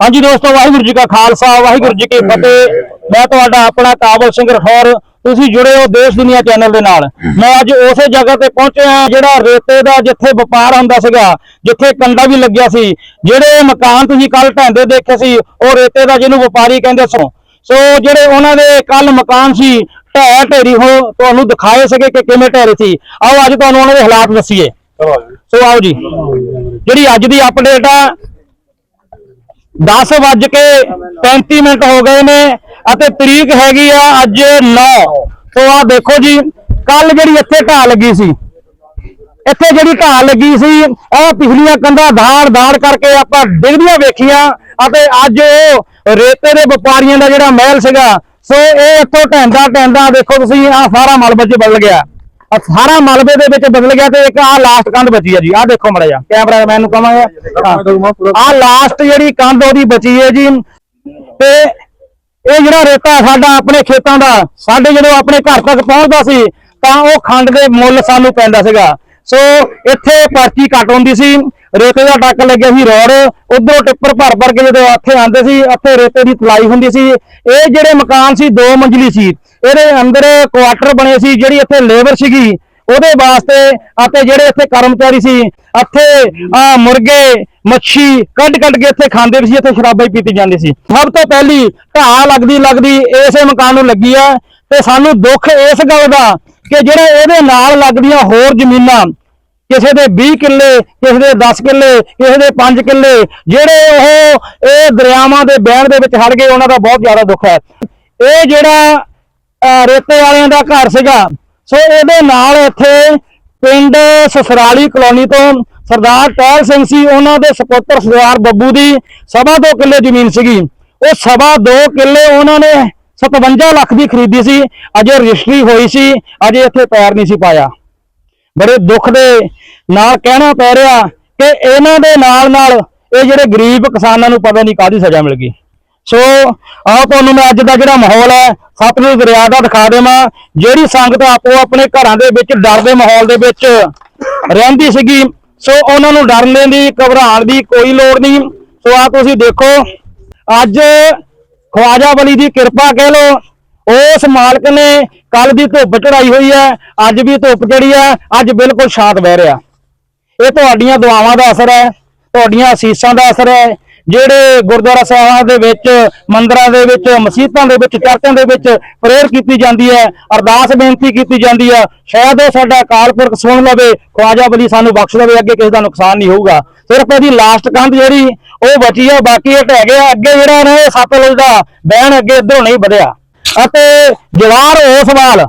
ਹਾਂਜੀ ਦੋਸਤੋ ਵਾਹਿਗੁਰੂ ਜੀ ਕਾ ਖਾਲਸਾ ਵਾਹਿਗੁਰੂ ਜੀ ਕੀ ਫਤਿਹ। ਮੈਂ ਤੁਹਾਡਾ ਆਪਣਾ ਕਾਬਲ ਸਿੰਘ ਰਖੌਰ। ਤੁਸੀਂ ਜੁੜੇ ਹੋ ਦੇਸ਼ ਦੁਨੀਆ ਚੈਨਲ ਦੇ ਨਾਲ। ਮੈਂ ਅੱਜ ਉਸੇ ਜਗ੍ਹਾ ਤੇ ਪਹੁੰਚਿਆ ਜਿਹੜਾ ਰੇਤੇ ਦਾ ਜਿੱਥੇ ਵਪਾਰ ਹੁੰਦਾ ਸੀਗਾ ਜਿੱਥੇ ਕੰਡਾ ਵੀ ਲੱਗਿਆ ਸੀ। ਜਿਹੜੇ ਮਕਾਨ ਤੁਸੀਂ ਕੱਲ ਢਾਂਦੇ ਦੇਖੇ ਸੀ ਉਹ ਰੇਤੇ ਦਾ ਜਿਹਨੂੰ ਵਪਾਰੀ ਕਹਿੰਦੇ ਸੋ ਸੋ ਜਿਹੜੇ ਉਹਨਾਂ ਦੇ ਕੱਲ ਮਕਾਨ ਸੀ ਢਹਿ ਢੇਰੀ ਹੋ ਤੁਹਾਨੂੰ ਦਿਖਾਏ ਸੀਗੇ ਕਿ ਕਿਵੇਂ ਢਹਿ ਸੀ। ਆਓ ਅੱਜ ਤੁਹਾਨੂੰ ਉਹਨਾਂ ਦੇ ਹਾਲਾਤ ਦੱਸੀਏ। ਸੋ ਆਓ ਜੀ। ਜਿਹੜੀ ਅੱਜ ਦੀ ਅਪਡੇਟ ਆ 10 ਵੱਜ ਕੇ 35 ਮਿੰਟ ਹੋ ਗਏ ਨੇ ਅਤੇ ਤਰੀਕ ਹੈਗੀ ਆ ਅੱਜ 9 ਸੋ ਆ ਦੇਖੋ ਜੀ ਕੱਲ ਜਿਹੜੀ ਇੱਥੇ ਢਾਹ ਲੱਗੀ ਸੀ, ਇੱਥੇ ਜਿਹੜੀ ਢਾਹ ਲੱਗੀ ਸੀ ਇਹ ਪਿਛਲੀਆਂ ਕੰਧਾਂ ਧਾੜ ਧਾੜ ਕਰਕੇ ਆਪਾਂ ਡਿੱਗਦੀਆਂ ਵੇਖੀਆਂ ਅਤੇ ਅੱਜ ਉਹ ਰੇਤੇ ਦੇ ਵਪਾਰੀਆਂ ਦਾ ਜਿਹੜਾ ਮਹਿਲ ਸੀਗਾ, ਸੋ ਇਹ ਇੱਥੋਂ ਢਹਿੰਦਾ ਢਹਿੰਦਾ ਦੇਖੋ ਤੁਸੀਂ ਆ ਸਾਰਾ ਮਲਬੇ 'ਚ ਬਦਲ ਗਿਆ। ਆਹ ਸਾਰਾ ਮਲਬੇ ਦੇ ਵਿੱਚ ਬਦਲ ਗਿਆ ਤੇ ਇੱਕ ਆ ਲਾਸਟ ਕੰਧ ਬਚੀ ਹੈ ਜੀ। ਆ ਦੇਖੋ ਮੜਾ ਜਾ ਕੈਮਰਾਮੈਨ ਨੂੰ ਕਹਾਂਗੇ। ਆ ਲਾਸਟ ਜਿਹੜੀ ਕੰਧ ਉਹਦੀ ਬਚੀ ਹੈ ਜੀ। ਤੇ ਇਹ ਜਿਹੜਾ ਰੇਤਾ ਸਾਡਾ ਆਪਣੇ ਖੇਤਾਂ ਦਾ, ਸਾਡੇ ਜਦੋਂ ਆਪਣੇ ਘਰ ਤੱਕ ਪਹੁੰਚਦਾ ਸੀ, ਤਾਂ ਉਹ ਖੰਡ ਦੇ ਮੁੱਲ ਸਾਨੂੰ ਪੈਂਦਾ ਸੀਗਾ। ਸੋ ਇੱਥੇ ਪਰਚੀ ਕੱਟ ਹੁੰਦੀ ਸੀ, ਰੇਤੇ ਦਾ ਟੱਕ ਲੱਗਿਆ ਸੀ ਰੋਡ, ਉਧਰੋਂ ਟਿੱਪਰ ਭਰ ਭਰ ਕੇ ਜਦੋਂ ਇੱਥੇ ਆਉਂਦੇ ਸੀ, ਇੱਥੇ ਰੇਤੇ ਦੀ ਤਲਾਈ ਹੁੰਦੀ ਸੀ। ਇਹ ਜਿਹੜੇ ਮਕਾਨ ਸੀ, ਦੋ ਮੰਜ਼ਲੀ ਸੀ। ਇਹਦੇ ਅੰਦਰ ਕੁਆਟਰ ਬਣੇ ਸੀ, ਜਿਹੜੀ ਇੱਥੇ ਲੇਬਰ ਸੀਗੀ, ਉਹਦੇ ਵਾਸਤੇ ਅਤੇ ਜਿਹੜੇ ਇੱਥੇ ਕਰਮਚਾਰੀ ਸੀ, ਇੱਥੇ, ਆ ਮੁਰਗੇ, ਮੱਛੀ ਕੱਢ ਕੱਢ ਕੇ ਇੱਥੇ ਖਾਂਦੇ ਵੀ ਸੀ, ਇੱਥੇ ਸ਼ਰਾਬਾਂ ਹੀ ਪੀਤੀ ਜਾਂਦੀ ਸੀ। ਸਭ ਤੋਂ ਪਹਿਲੀ ਢਾਹ ਲੱਗਦੀ ਲੱਗਦੀ ਇਸੇ ਮਕਾਨ ਨੂੰ ਲੱਗੀ ਆ ਤੇ ਸਾਨੂੰ ਦੁੱਖ ਇਸ ਗੱਲ ਦਾ ਕਿ ਜਿਹੜੇ ਇਹਦੇ ਨਾਲ ਲੱਗਦੀਆਂ ਹੋਰ ਜ਼ਮੀਨਾਂ, ਕਿਸੇ ਦੇ 20 ਕਿੱਲੇ, ਕਿਸੇ ਦੇ 10 ਕਿੱਲੇ, ਕਿਸੇ ਦੇ 5 ਕਿੱਲੇ, ਜਿਹੜੇ ਉਹ ਇਹ ਦਰਿਆਵਾਂ ਦੇ ਬਹਿਣ ਦੇ ਵਿੱਚ ਹੜ ਗਏ, ਉਹਨਾਂ ਦਾ ਬਹੁਤ ਜ਼ਿਆਦਾ ਦੁੱਖ ਹੈ। ਇਹ ਜਿਹੜਾ ਰੇਤੇ ਵਾਲਿਆਂ ਦਾ ਘਰ ਸੀਗਾ, ਸੋ ਇਹਦੇ ਨਾਲ ਇੱਥੇ ਪਿੰਡ ਸਸਰਾਲੀ ਕਲੋਨੀ ਤੋਂ ਸਰਦਾਰ ਟਹਿਲ ਸਿੰਘ ਸੀ, ਉਹਨਾਂ ਦੇ ਸਪੁੱਤਰ ਸਰਦਾਰ ਬੱਬੂ ਦੀ ਸਵਾ ਦੋ ਕਿੱਲੇ ਜ਼ਮੀਨ ਸੀਗੀ। ਉਹ ਸਵਾ ਦੋ ਕਿੱਲੇ ਉਹਨਾਂ ਨੇ 57 ਲੱਖ ਦੀ ਖਰੀਦੀ ਸੀ। ਅਜੇ ਰਜਿਸਟਰੀ ਹੋਈ ਸੀ। ਅਜੇ ਇੱਥੇ ਪੈਰ ਨਹੀਂ ਸੀ ਪਾਇਆ। ਬੜੇ ਦੁੱਖ ਦੇ ਨਾਲ ਕਹਿਣਾ ਪੈ ਰਿਹਾ ਕਿ ਇਹਨਾਂ ਦੇ ਨਾਲ ਨਾਲ ਇਹ ਜਿਹੜੇ ਗਰੀਬ ਕਿਸਾਨਾਂ ਨੂੰ ਪਤਾ ਨਹੀਂ ਕਾਦੀ ਸਜ਼ਾ ਮਿਲ ਗਈ। ਸੋ ਆਓ ਤੁਹਾਨੂੰ ਮੈਂ ਅੱਜ ਦਾ ਜਿਹੜਾ ਮਾਹੌਲ ਹੈ, ਸਤਲੁਜ ਦਰਿਆ ਦਾ ਦਿਖਾ ਦੇਵਾਂ। ਜਿਹੜੀ ਸੰਗਤ ਆਪੋ ਆਪਣੇ ਘਰਾਂ ਦੇ ਵਿੱਚ, ਡਰ ਦੇ ਮਾਹੌਲ ਦੇ ਵਿੱਚ ਰਹਿੰਦੀ ਸੀਗੀ, ਸੋ ਉਹਨਾਂ ਨੂੰ ਡਰਨ ਦੀ, ਘਬਰਾਉਣ ਦੀ ਕੋਈ ਲੋੜ ਨਹੀਂ। ਸੋ ਆ ਤੁਸੀਂ ਦੇਖੋ, ਅੱਜ ਖਵਾਜਾ ਬਲੀ ਦੀ ਕਿਰਪਾ ਕਹਿ ਲੋ ਉਸ ਮਾਲਕ ਨੇ ਕੱਲ ਦੀ ਧੁੱਪ ਚੜਾਈ ਹੋਈ ਹੈ, ਅੱਜ ਵੀ ਧੁੱਪ ਜਿਹੜੀ ਹੈ, ਅੱਜ ਬਿਲਕੁਲ ਸ਼ਾਂਤ ਬਹਿ ਰਿਹਾ। ਇਹ ਤੁਹਾਡੀਆਂ ਦੁਆਵਾਂ ਦਾ ਅਸਰ ਹੈ, ਤੁਹਾਡੀਆਂ ਅਸੀਸਾਂ ਦਾ ਅਸਰ ਹੈ ਜਿਹੜੇ ਗੁਰਦੁਆਰਾ ਸਾਹਿਬਾਂ ਦੇ ਵਿੱਚ, ਮੰਦਰਾਂ ਦੇ ਵਿੱਚ, ਮਸਜਿਦਾਂ ਦੇ ਵਿੱਚ, ਚਰਚਾਂ ਦੇ ਵਿੱਚ ਪ੍ਰੇਅਰ ਕੀਤੀ ਜਾਂਦੀ ਹੈ, ਅਰਦਾਸ ਬੇਨਤੀ ਕੀਤੀ ਜਾਂਦੀ ਹੈ, ਸ਼ਾਇਦ ਉਹ ਸਾਡਾ ਅਕਾਲ ਪੁਰਖ ਸੁਣ ਲਵੇ, ਖਵਾਜਾ ਬਲੀ ਸਾਨੂੰ ਬਖਸ਼ ਦੇਵੇ ਅੱਗੇ ਕਿਸੇ ਦਾ ਨੁਕਸਾਨ ਨਹੀਂ ਹੋਊਗਾ। ਸਿਰਫ ਇਹਦੀ ਲਾਸਟ ਕੰਧ ਜਿਹੜੀ, ਉਹ ਬਚੀ ਹੈ ਬਾਕੀ ਇਹ ਢਹਿ ਗਿਆ, ਅੱਗੇ ਜਿਹੜਾ ਨਾ ਇਹ ਸਤਲੁਜ ਦਾ ਬਹਿਣ ਅੱਗੇ ਇਧਰੋਂ ਨਹੀਂ ਵਧਿਆ। ਅਤੇ ਜਵਾਰ ਓਸਵਾਲ,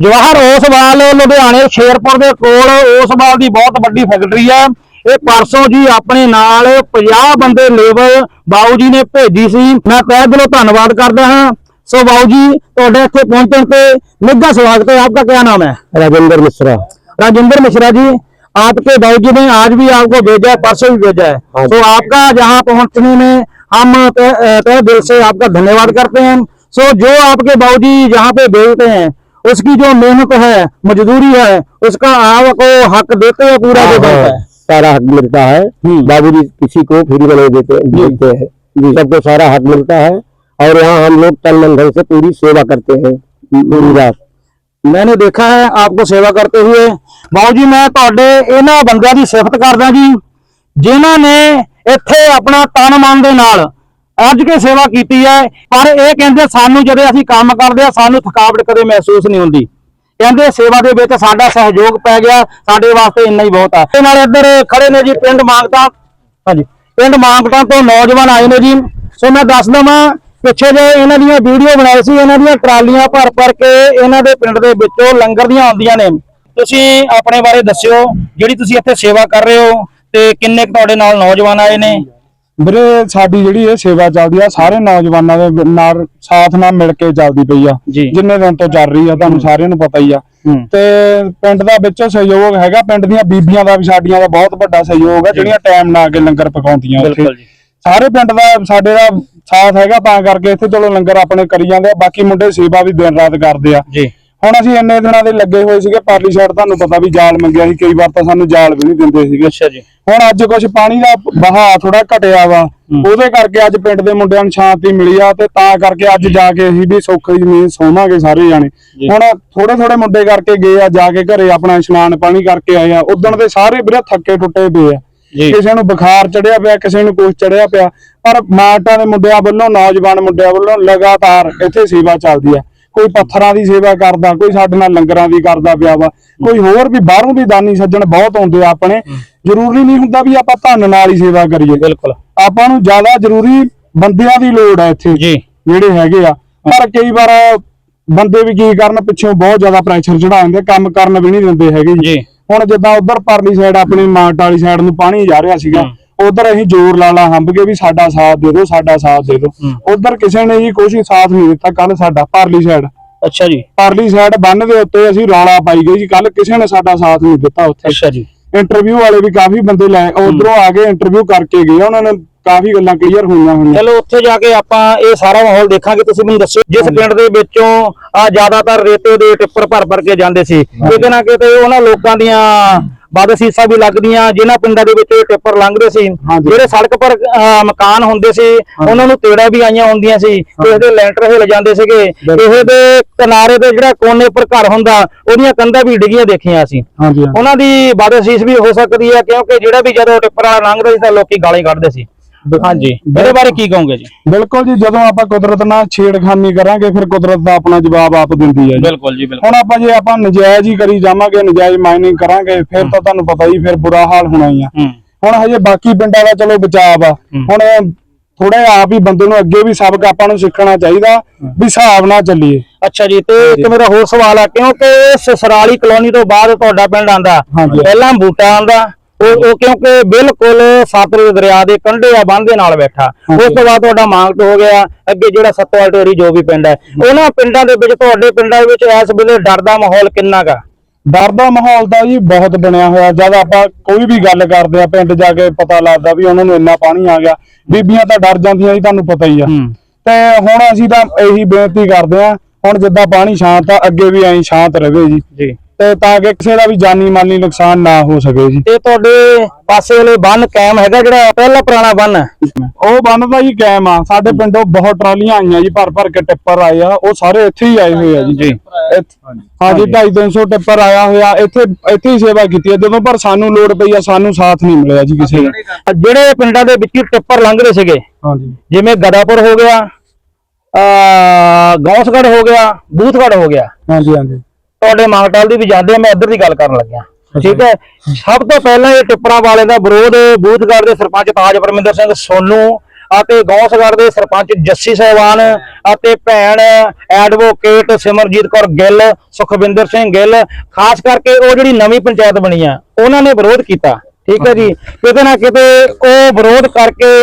ਜਵਾਹਰ ਓਸਵਾਲ ਲੁਧਿਆਣੇ, ਸ਼ੇਰਪੁਰ ਦੇ ਕੋਲ ਓਸਵਾਲ ਦੀ ਬਹੁਤ ਵੱਡੀ ਫੈਕਟਰੀ ਹੈ। ਇਹ ਪਰਸੋਂ ਜੀ ਆਪਣੇ ਨਾਲ 50 ਬੰਦੇ ਲੇਬਰ ਬਾਉ ਜੀ ਨੇ ਭੇਜੀ ਸੀ ਮੈਂ ਤਹਿ ਦਿਲੋਂ ਧੰਨਵਾਦ ਕਰਦਾ ਹਾਂ ਸੋ ਬਾਉ ਜੀ ਤੁਹਾਡੇ ਇੱਥੇ ਪਹੁੰਚਣ ਤੇ ਨਿੱਘਾ ਸਵਾਗਤ ਹੈ ਆਪਕਾ ਕੀ ਨਾਮ ਹੈ राजेंद्र मिश्रा राजेंद्र मिश्रा जी आपके भाई जी ने आज भी आपको भेजा है परसों भी भेजा है हाँ जी। तो आपका यहाँ पहुँचने में हम तय तय दिल से आपका धन्यवाद करते हैं सो जो आपके भाऊ जी यहाँ पे भेजते हैं उसकी जो मेहनत है मजदूरी है उसका आपको हक देते हैं पूरा हाँ, जो बनता हाँ। है सारा हक मिलता है हम्म। बाबूजी किसी को फ्री में नहीं देते देते हैं सबको सारा हक मिलता है और यहाँ हम लोग तन मन धन से पूरी सेवा करते हैं पूरी रात मैंने देखा है आपको सेवा करते हुए ਬਾਊ ਜੀ ਮੈਂ ਤੁਹਾਡੇ ਇਹਨਾਂ ਬੰਦਿਆਂ ਦੀ ਸਿਫਤ ਕਰਦਾ ਜੀ ਜਿਨ੍ਹਾਂ ਨੇ ਇੱਥੇ ਆਪਣਾ ਤਨ ਮਨ ਦੇ ਨਾਲ ਅੱਜ ਕੇ ਸੇਵਾ ਕੀਤੀ ਹੈ ਪਰ ਇਹ ਕਹਿੰਦੇ ਸਾਨੂੰ ਜਦੋਂ ਅਸੀਂ ਕੰਮ ਕਰਦੇ ਆ ਸਾਨੂੰ ਥਕਾਵਟ ਕਦੇ ਮਹਿਸੂਸ ਨਹੀਂ ਹੁੰਦੀ ਕਹਿੰਦੇ ਸੇਵਾ ਦੇ ਵਿੱਚ ਸਾਡਾ ਸਹਿਯੋਗ ਪੈ ਗਿਆ, ਸਾਡੇ ਵਾਸਤੇ ਇੰਨਾ ਹੀ ਬਹੁਤ ਆ। ਤੇ ਨਾਲ ਇੱਧਰ ਖੜੇ ਨੇ ਜੀ ਪਿੰਡ ਮਾਂਗਟਾ ਹਾਂਜੀ, ਪਿੰਡ ਮਾਂਗਟਾ ਤੋਂ ਨੌਜਵਾਨ ਆਏ ਨੇ ਜੀ। ਸੋ ਮੈਂ ਦੱਸ ਦਵਾਂ, ਪਿੱਛੇ ਜੇ ਇਹਨਾਂ ਦੀਆਂ ਵੀਡੀਓ ਬਣਾਈ ਸੀ, ਇਹਨਾਂ ਦੀਆਂ ਟਰਾਲੀਆਂ ਭਰ ਭਰ ਕੇ ਇਹਨਾਂ ਦੇ ਪਿੰਡ ਦੇ ਵਿੱਚੋਂ ਲੰਗਰ ਦੀਆਂ ਆਉਂਦੀਆਂ ਨੇ। ਤੁਸੀਂ ਆਪਣੇ ਬਾਰੇ ਦੱਸਿਓ, ਜਿਹੜੀ ਤੁਸੀਂ ਇੱਥੇ ਸੇਵਾ ਕਰ ਰਹੇ ਹੋ ਤੇ ਕਿੰਨੇ ਕੁ ਤੁਹਾਡੇ ਨਾਲ ਨੌਜਵਾਨ ਆਏ ਨੇ? ਵੀਰੇ ਸਾਡੀ ਜਿਹੜੀ ਇਹ ਸੇਵਾ ਚੱਲਦੀ ਆ ਸਾਰੇ ਨੌਜਵਾਨਾਂ ਦੇ ਨਾਲ ਸਾਥ ਨਾਲ ਮਿਲ ਕੇ ਚੱਲਦੀ ਪਈ ਆ। ਜਿੰਨੇ ਦਿਨ ਤੋਂ ਚੱਲ ਰਹੀ ਆ ਤੁਹਾਨੂੰ ਸਾਰਿਆਂ ਨੂੰ ਪਤਾ ਹੀ ਆ। ਤੇ ਪਿੰਡ ਦਾ ਵਿੱਚ ਸਹਿਯੋਗ ਹੈਗਾ ਪਿੰਡ ਦੀਆਂ ਬੀਬੀਆਂ ਦਾ ਵੀ ਸਾਡੀਆਂ ਦਾ ਬਹੁਤ ਵੱਡਾ ਸਹਿਯੋਗ ਆ ਜਿਹੜੀਆਂ ਟਾਈਮ ਨਾਲ ਆ ਕੇ ਲੰਗਰ ਪਕਾਉਂਦੀਆਂ ਉੱਥੇ। ਬਿਲਕੁਲ ਜੀ। ਸਾਰੇ ਪਿੰਡ ਦਾ ਸਾਡੇ ਦਾ ਸਾਥ ਹੈਗਾ ਤਾਂ ਕਰਕੇ ਇੱਥੇ ਚਲੋ ਲੰਗਰ ਆਪਣੇ ਕਰੀ ਜਾਂਦੇ ਆ ਬਾਕੀ ਮੁੰਡੇ ਸੇਵਾ ਵੀ ਦਿਨ ਰਾਤ ਕਰਦੇ ਆ। ਜੀ। ਹੁਣ ਅਸੀਂ ਇੰਨੇ ਦਿਨਾਂ ਦੇ ਲੱਗੇ ਹੋਏ ਸੀਗੇ ਪਰਲੀ ਸਾਈਡ ਤੁਹਾਨੂੰ ਪਤਾ ਵੀ ਜਾਲ ਮੰਗਿਆ ਸੀ ਕਈ ਵਾਰ ਤਾਂ ਸਾਨੂੰ ਜਾਲ ਵੀ ਨਹੀਂ ਦਿੰਦੇ ਸੀਗੇ। ਅੱਛਾ ਜੀ। ਹੁਣ ਅੱਜ ਕੁਝ ਪਾਣੀ ਦਾ ਵਹਾਅ ਥੋੜਾ ਘਟਿਆ ਵਾ ਉਹਦੇ ਕਰਕੇ ਅੱਜ ਪਿੰਡ ਦੇ ਮੁੰਡਿਆਂ ਨੂੰ ਸ਼ਾਂਤੀ ਮਿਲੀ ਆ ਤੇ ਤਾਂ ਕਰਕੇ ਅੱਜ ਜਾ ਕੇ ਅਸੀਂ ਵੀ ਸੌਖੀ ਜ਼ਮੀਨ ਸੋਵਾਂਗੇ ਸਾਰੇ ਜਾਣੇ। ਹੁਣ ਥੋੜੇ ਥੋੜੇ ਮੁੰਡੇ ਕਰਕੇ ਗਏ ਆ ਜਾ ਕੇ ਘਰੇ ਆਪਣਾ ਇਸ਼ਨਾਨ ਪਾਣੀ ਕਰਕੇ ਆਏ ਆ ਉਦੋਂ ਦੇ ਸਾਰੇ ਵੀਰੇ ਥੱਕੇ ਟੁੱਟੇ ਪਏ ਆ। ਕਿਸੇ ਨੂੰ ਬੁਖਾਰ ਚੜਿਆ ਪਿਆ ਕਿਸੇ ਨੂੰ ਕੁਛ ਚੜਿਆ ਪਿਆ ਪਰ ਮਾਟਾਂ ਦੇ ਮੁੰਡਿਆਂ ਵੱਲੋਂ ਨੌਜਵਾਨ ਮੁੰਡਿਆਂ ਵੱਲੋਂ ਲਗਾਤਾਰ ਇੱਥੇ ਸੇਵਾ ਚੱਲਦੀ ਆ। ਕੋਈ ਪੱਥਰਾਂ ਦੀ ਸੇਵਾ ਕਰਦਾ ਕੋਈ ਸਾਡੇ ਨਾਲ ਲੰਗਰਾਂ ਦੀ ਕਰਦਾ ਪਿਆ ਵਾ ਕੋਈ ਹੋਰ ਵੀ ਬਾਹਰੋਂ ਵੀ ਦਾਨੀ ਸੱਜਣ ਬਹੁਤ ਆਉਂਦੇ ਆ ਆਪਣੇ ਜ਼ਰੂਰੀ ਨਹੀਂ ਹੁੰਦਾ ਵੀ ਆਪਾਂ ਧਨ ਨਾਲ ਹੀ ਸੇਵਾ ਕਰੀਏ। ਬਿਲਕੁਲ। ਆਪਾਂ ਨੂੰ ਜ਼ਿਆਦਾ ਜ਼ਰੂਰੀ ਬੰਦਿਆਂ ਦੀ ਲੋੜ ਹੈ ਇੱਥੇ ਜੀ। ਜਿਹੜੇ ਹੈਗੇ ਆ। ਪਰ ਕਈ ਵਾਰ ਬੰਦੇ ਵੀ ਕੀ ਕਰਨ ਪਿੱਛੋਂ ਬਹੁਤ ਜ਼ਿਆਦਾ ਪ੍ਰੈਸ਼ਰ ਚੜਾ ਦਿੰਦੇ ਕੰਮ ਕਰਨ ਵੀ ਨਹੀਂ ਦਿੰਦੇ ਹੈਗੇ ਜੀ। ਹੁਣ ਜਿੱਦਾਂ ਉਧਰ ਪਰਲੀ ਸਾਈਡ ਆਪਣੀ ਮਾਟ ਵਾਲੀ ਸਾਈਡ ਨੂੰ ਪਾਣੀ ਜਾ ਰਿਹਾ ਸੀਗਾ ਉਧਰ ਅਸੀਂ ਜ਼ੋਰ ਲਾ ਲਾ ਹੰਬ ਕੇ ਵੀ ਸਾਡਾ ਸਾਥ ਦੇ ਦਿਓ ਸਾਡਾ ਸਾਥ ਦੇ ਦਿਓ। ਉਧਰ ਕਿਸੇ ਨੇ ਜੀ ਕੋਈ ਸਾਥ ਨਹੀਂ ਦਿੱਤਾ ਕੱਲ ਸਾਡਾ ਪਰਲੀ ਸਾਈਡ ਅੱਛਾ ਜੀ। ਪਰਲੀ ਸਾਈਡ ਬੰਨ ਦੇ ਉੱਤੇ ਅਸੀਂ ਰੌਲਾ ਪਾਈ ਗਈ ਜੀ ਕੱਲ ਕਿਸੇ ਨੇ ਸਾਡਾ ਸਾਥ ਨਹੀਂ ਦਿੱਤਾ ਉੱਥੇ। ਅੱਛਾ ਜੀ। ਇੰਟਰਵਿਊ ਵਾਲੇ ਵੀ ਕਾਫੀ ਬੰਦੇ ਲੈ ਉਧਰੋਂ ਆ ਕੇ ਇੰਟਰਵਿਊ ਕਰਕੇ ਗਏ ਉਹਨਾਂ ਨੇ ਕਾਫੀ ਗੱਲਾਂ ਕਲੀਅਰ ਹੋਈਆਂ ਹੋਈਆਂ। ਚਲੋ ਉੱਥੇ ਜਾ ਕੇ ਆਪਾਂ ਇਹ ਸਾਰਾ ਮਾਹੌਲ ਦੇਖਾਂਗੇ ਤੁਸੀਂ ਮੈਨੂੰ ਦੱਸੋ ਜਿਸ ਪਿੰਡ ਦੇ ਵਿੱਚੋਂ ਆ ਜ਼ਿਆਦਾਤਰ ਰੇਤੇ ਦੇ ਟਿੱਪਰ ਭਰ ਭਰ ਕੇ ਜਾਂਦੇ ਸੀ। ਕਿਤੇ ਨਾ ਕਿਤੇ ਉਹਨਾਂ ਲੋਕਾਂ ਦੀਆਂ ਵੱਧ ਸੀਸਾਂ ਵੀ ਲੱਗਦੀਆਂ ਜਿਨ੍ਹਾਂ ਪਿੰਡਾਂ ਦੇ ਵਿੱਚ ਇਹ ਟਿੱਪਰ ਲੰਘਦੇ ਸੀ। ਜਿਹੜੇ ਸੜਕ ਪਰ ਮਕਾਨ ਹੁੰਦੇ ਸੀ ਉਹਨਾਂ ਨੂੰ ਤੇੜਾ ਵੀ ਆਈਆਂ ਹੁੰਦੀਆਂ ਸੀ ਕਿਸੇ ਦੇ ਲੈਂਟਰ ਹਿੱਲ ਜਾਂਦੇ ਸੀਗੇ। ਕਿਸੇ ਦੇ ਕਿਨਾਰੇ ਤੇ ਜਿਹੜਾ ਕੋਨੇ ਪਰ ਘਰ ਹੁੰਦਾ ਉਹਦੀਆਂ ਕੰਧਾਂ ਵੀ ਡਿੱਗੀਆਂ ਦੇਖੀਆਂ ਸੀ ਹਾਂਜੀ ਹਾਂ। ਉਹਨਾਂ ਦੀ ਬਦਅਸੀਸ ਵੀ ਹੋ ਸਕਦੀ ਹੈ ਕਿਉਂਕਿ ਜਿਹੜਾ ਵੀ ਜਦੋਂ ਟਿੱਪਰ ਵਾਲਾ ਲੰਘਦਾ ਸੀ ਤਾਂ ਲੋਕੀ ਗਾਲੀ ਕੱਢਦੇ ਸੀ। ਹਾਂਜੀ। ਇਹਦੇ ਬਾਰੇ ਕੀ ਕਹੋਗੇ ਜੀ? ਬਿਲਕੁਲ ਜੀ ਜਦੋਂ ਆਪਾਂ ਕੁਦਰਤ ਨਾਲ ਛੇੜਖਾਨੀ ਕਰਾਂਗੇ ਫਿਰ ਕੁਦਰਤ ਦਾ ਆਪਣਾ ਜਵਾਬ ਆਪ ਦਿੰਦੀ ਹੈ ਜੀ। ਬਿਲਕੁਲ ਜੀ ਬਿਲਕੁਲ। ਹੁਣ ਆਪਾਂ ਜੇ ਆਪਾਂ ਨਜਾਇਜ਼ ਹੀ ਕਰੀ ਜਾਵਾਂਗੇ ਨਜਾਇਜ਼ ਮਾਈਨਿੰਗ ਕਰਾਂਗੇ ਫਿਰ ਤਾਂ ਤੁਹਾਨੂੰ ਪਤਾ ਹੀ ਫਿਰ ਬੁਰਾ ਹਾਲ ਹੋਣਾ ਹੀ ਆ। ਹੂੰ। ਹੁਣ ਹਜੇ ਬਾਕੀ ਪਿੰਡਾਂ ਦਾ ਚਲੋ ਬਚਾਅ ਆ। ਹੁਣ ਥੋੜਾ ਆਪ ਹੀ ਬੰਦੇ ਨੂੰ ਅੱਗੇ ਵੀ ਸਬਕ ਆਪਾਂ ਨੂੰ ਸਿੱਖਣਾ ਚਾਹੀਦਾ ਵੀ ਹਿਸਾਬ ਨਾਲ ਚੱਲੀਏ। ਅੱਛਾ ਜੀ ਤੇ ਇੱਕ ਮੇਰਾ ਹੋਰ ਸਵਾਲ ਆ ਕਿਉਂਕਿ ਸਸਰਾਲੀ ਕਲੋਨੀ ਤੋਂ ਬਾਅਦ ਤੁਹਾਡਾ ਪਿੰਡ ਆਂਦਾ ਹਾਂਜੀ। ਪਹਿਲਾਂ ਬੂਟਾ ਆਂਦਾ ਉਹ ਉਹ ਕਿਉਂਕਿ ਬਿਲਕੁਲ ਸਤਲੁਜ ਦਰਿਆ ਦੇ ਕੰਢੇ ਆ ਬੰਦ ਨਾਲ ਬੈਠਾ। ਉਸ ਤੋਂ ਬਾਅਦ ਤੁਹਾਡਾ ਮਾਂਗਟ ਹੋ ਗਿਆ ਅੱਗੇ ਜਿਹੜਾ ਸਤਵਾਲ ਢੇਰੀ ਜੋ ਵੀ ਪਿੰਡ ਹੈ। ਉਹਨਾਂ ਪਿੰਡਾਂ ਦੇ ਵਿੱਚ ਤੁਹਾਡੇ ਪਿੰਡਾਂ ਵਿੱਚ ਇਸ ਵੇਲੇ ਡਰ ਦਾ ਮਾਹੌਲ ਕਿੰਨਾ ਗਾ ਡਰ ਦਾ ਮਾਹੌਲ ਤਾਂ ਜੀ ਬਹੁਤ ਬਣਿਆ ਹੋਇਆ। ਜਦ ਆਪਾਂ ਕੋਈ ਵੀ ਗੱਲ ਕਰਦੇ ਆ ਪਿੰਡ ਜਾ ਕੇ ਪਤਾ ਲੱਗਦਾ ਵੀ ਉਹਨਾਂ ਨੂੰ ਇੰਨਾ ਪਾਣੀ ਆ ਗਿਆ। ਬੀਬੀਆਂ ਤਾਂ ਡਰ ਜਾਂਦੀਆਂ ਜੀ ਤੁਹਾਨੂੰ ਪਤਾ ਹੀ ਆ। ਤੇ ਹੁਣ ਅਸੀਂ ਤਾਂ ਇਹੀ ਬੇਨਤੀ ਕਰਦੇ ਆ ਹੁਣ ਜਿੱਦਾਂ ਪਾਣੀ ਸ਼ਾਂਤ ਆ ਅੱਗੇ ਵੀ ਐਂ ਸ਼ਾਂਤ ਰਹੇ ਜੀ। ਜੀ। ਤੇ ਤਾਂ ਕਿ ਕਿਸੇ ਦਾ ਵੀ ਜਾਨੀ ਮਾਲੀ ਨੁਕਸਾਨ ਨਾ ਹੋ ਸਕੇ ਜੀ। ਤੇ ਤੁਹਾਡੇ ਪਾਸੇ ਵਾਲੇ ਬੰਨ ਕਾਇਮ ਹੈਗਾ ਜਿਹੜਾ ਪਹਿਲਾ ਪੁਰਾਣਾ ਬੰਨ? ਹੈ ਉਹ ਬੰਨ ਦਾ ਜੀ ਕਾਇਮ ਆ। ਸਾਡੇ ਪਿੰਡੋਂ ਬਹੁਤ ਟਰਾਲੀਆਂ ਆਈਆਂ ਜੀ ਭਰ ਭਰ ਕੇ ਟਿੱਪਰ ਆਏ ਆ। ਉਹ ਸਾਰੇ ਇੱਥੇ ਹੀ ਆਏ ਹੋਏ ਆ ਜੀ। ਜੀ। ਹਾਂ ਜੀ 250 ਟਿੱਪਰ ਆਇਆ ਹੋਇਆ। ਇੱਥੇ ਇੱਥੇ ਹੀ ਸੇਵਾ ਕੀਤੀ ਹੈ ਜਦੋਂ ਪਰ ਸਾਨੂੰ ਲੋੜ ਪਈ ਆ ਸਾਨੂੰ ਸਾਥ ਨਹੀਂ ਮਿਲਿਆ ਜੀ ਕਿਸੇ ਦਾ ਜਿਹੜੇ ਪਿੰਡਾਂ ਦੇ ਵਿੱਚ ਹੀ ਟਿੱਪਰ ਲੰਘਦੇ ਸੀਗੇ ਹਾਂਜੀ। ਜਿਵੇਂ ਗਦਾਪੁਰ ਹੋ ਗਿਆ ਅ ਗੌਸਗੜ ਹੋ ਗਿਆ ਬੂਥਗੜ ਹੋ ਗਿਆ। ਹਾਂਜੀ ਹਾਂਜੀ। ਤੁਹਾਡੇ ਮਾਂਗਟਾਲ ਦੀ ਵੀ ਜਾਂਦੇ ਆ, ਮੈਂ ਇੱਧਰ ਦੀ ਗੱਲ ਕਰਨ ਲੱਗਿਆ। ਠੀਕ ਹੈ? ਸਭ ਤੋਂ ਪਹਿਲਾਂ ਇਹ ਟਿੱਪਰਾਂ ਵਾਲੇ ਦਾ ਵਿਰੋਧ ਬੂਥਗੜ ਦੇ ਸਰਪੰਚ ਤਾਜ ਪਰਮਿੰਦਰ ਸਿੰਘ ਸੋਨੂ ਅਤੇ ਗੌਸਗੜ ਦੇ ਸਰਪੰਚ ਜੱਸੀ ਸਹਿਬਾਨ ਅਤੇ ਭੈਣ ਐਡਵੋਕੇਟ ਸਿਮਰਜੀਤ ਕੌਰ ਗਿੱਲ, ਸੁਖਵਿੰਦਰ ਸਿੰਘ ਗਿੱਲ, ਖਾਸ ਕਰਕੇ ਉਹ ਜਿਹੜੀ ਨਵੀਂ ਪੰਚਾਇਤ ਬਣੀ ਆ, ਉਹਨਾਂ ਨੇ ਵਿਰੋਧ ਕੀਤਾ। ਠੀਕ ਹੈ ਜੀ? ਕਿਤੇ ਨਾ ਕਿਤੇ ਉਹ ਵਿਰੋਧ ਕਰਕੇ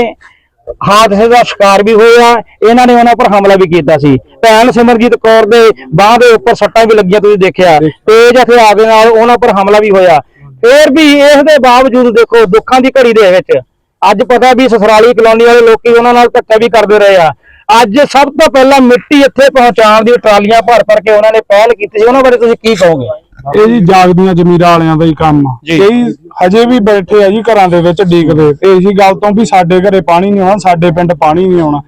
ਹਾਦਸੇ ਦਾ ਸ਼ਿਕਾਰ ਵੀ ਹੋਏ ਆ। ਇਹਨਾਂ ਨੇ ਉਹਨਾਂ ਉੱਪਰ ਹਮਲਾ ਵੀ ਕੀਤਾ ਸੀ। ਭੈਣ ਸਿਮਰਜੀਤ ਕੌਰ ਦੇ ਬਾਹ ਦੇ ਉੱਪਰ ਸੱਟਾਂ ਵੀ ਲੱਗੀਆਂ, ਤੁਸੀਂ ਦੇਖਿਆ। ਤੇਜ ਹਥਿਆਰ ਦੇ ਨਾਲ ਉਹਨਾਂ ਉੱਪਰ ਹਮਲਾ ਵੀ ਹੋਇਆ। ਫੇਰ ਵੀ ਇਸ ਦੇ ਬਾਵਜੂਦ ਦੇਖੋ, ਦੁੱਖਾਂ ਦੀ ਘੜੀ ਦੇ ਵਿੱਚ ਅੱਜ ਪਤਾ ਵੀ ਸਸਰਾਲੀ ਕਲੋਨੀ ਵਾਲੇ ਲੋਕੀ ਉਹਨਾਂ ਨਾਲ ਧੱਕਾ ਵੀ ਕਰਦੇ ਰਹੇ ਆ। ਅੱਜ ਸਭ ਤੋਂ ਪਹਿਲਾਂ ਮਿੱਟੀ ਇੱਥੇ ਪਹੁੰਚਾਉਣ ਦੀ ਟਰਾਲੀਆਂ ਭਰ ਭਰ ਕੇ ਉਹਨਾਂ ਨੇ ਪਹਿਲ ਕੀਤੀ ਸੀ। ਉਹਨਾਂ ਬਾਰੇ ਤੁਸੀਂ ਕੀ ਕਹੋਗੇ? ਇਹ ਜੀ ਜਾਗਦੀਆਂ ਜ਼ਮੀਰਾਂ ਵਾਲਿਆਂ ਦਾ ਹੀ ਕੰਮ ਆ। ਜੀ। ਕਈ ਹਜੇ ਵੀ ਬੈਠੇ ਆ ਜੀ ਘਰਾਂ ਦੇ ਵਿੱਚ ਡੀਕਦੇ ਤੇ ਇਸੀ ਗੱਲ ਤੋਂ ਵੀ ਸਾਡੇ ਘਰੇ ਪਾਣੀ ਨਹੀਂ ਆਉਣਾ ਸਾਡੇ ਪਿੰਡ ਪਾਣੀ ਨਹੀਂ ਆਉਣਾ।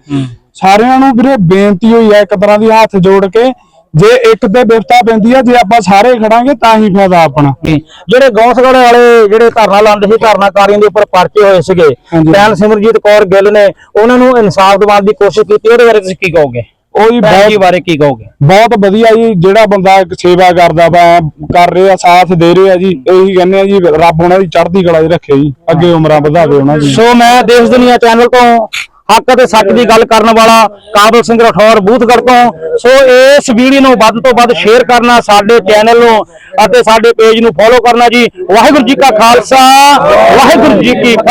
ਸਾਰਿਆਂ ਨੂੰ ਵੀਰੇ ਬੇਨਤੀ ਹੋਈ ਹੈ ਇੱਕ ਤਰ੍ਹਾਂ ਦੀ ਹੱਥ ਜੋੜ ਕੇ ਜੇ ਇੱਕ ਤੇ ਬਿਪਤਾ ਪੈਂਦੀ ਆ ਜੇ ਆਪਾਂ ਸਾਰੇ ਖੜਾਂਗੇ ਤਾਂ ਹੀ ਫਾਇਦਾ ਆਪਣਾ। ਜਿਹੜੇ ਗੌਂਸਗੜ ਵਾਲੇ ਜਿਹੜੇ ਧਰਨਾ ਲਾਉਂਦੇ ਸੀ ਧਰਨਾਕਾਰੀਆਂ ਦੇ ਉੱਪਰ ਪਰਚੇ ਹੋਏ ਸੀਗੇ ਹਾਂਜੀ। ਭੈਣ ਸਿਮਰਜੀਤ ਕੌਰ ਗਿੱਲ ਨੇ ਉਹਨਾਂ ਨੂੰ ਇਨਸਾਫ ਦਿਵਾਉਣ ਦੀ ਕੋਸ਼ਿਸ਼ ਕੀਤੀ ਉਹਦੇ ਬਾਰੇ ਤੁਸੀਂ ਕੀ ਕਹੋਗੇ? ਉਹ ਜੀ ਭੈਣ ਜੀ ਬਹੁਤ ਬਾਰੇ ਕੀ ਕਹੋਗੇ? ਬਹੁਤ ਵਧੀਆ ਜੀ ਜਿਹੜਾ ਬੰਦਾ ਇੱਕ ਸੇਵਾ ਕਰਦਾ ਵਾ ਕਰ ਰਿਹਾ ਸਾਥ ਦੇ ਰਿਹਾ ਜੀ ਇਹੀ ਕਹਿੰਦੇ ਆ ਜੀ ਰੱਬ ਉਹਨਾਂ ਦੀ ਚੜ੍ਹਦੀ ਕਲਾ 'ਚ ਰੱਖੇ ਜੀ ਅੱਗੇ ਉਮਰਾਂ ਵਧਾਵੇ ਉਹਨਾਂ ਦੀ। ਸੋ ਮੈਂ ਦੇਸ਼ ਦੁਨੀਆ ਚੈਨਲ ਤੋਂ ਹੱਕ ਅਤੇ ਸੱਚ ਦੀ ਗੱਲ ਕਰਨ ਵਾਲਾ ਕਾਬਲ ਸਿੰਘ ਰਠੌਰ ਬੂਥਗੜ ਤੋਂ। ਸੋ ਇਸ ਵੀਡੀਓ ਨੂੰ ਵੱਧ ਤੋਂ ਵੱਧ ਸ਼ੇਅਰ ਕਰਨਾ ਸਾਡੇ ਚੈਨਲ ਨੂੰ ਅਤੇ ਸਾਡੇ ਪੇਜ ਨੂੰ ਫੋਲੋ ਕਰਨਾ ਜੀ। ਵਾਹਿਗੁਰੂ ਜੀ ਕਾ ਖਾਲਸਾ ਵਾਹਿਗੁਰੂ ਜੀ ਕੀ ਫਤਿਹ।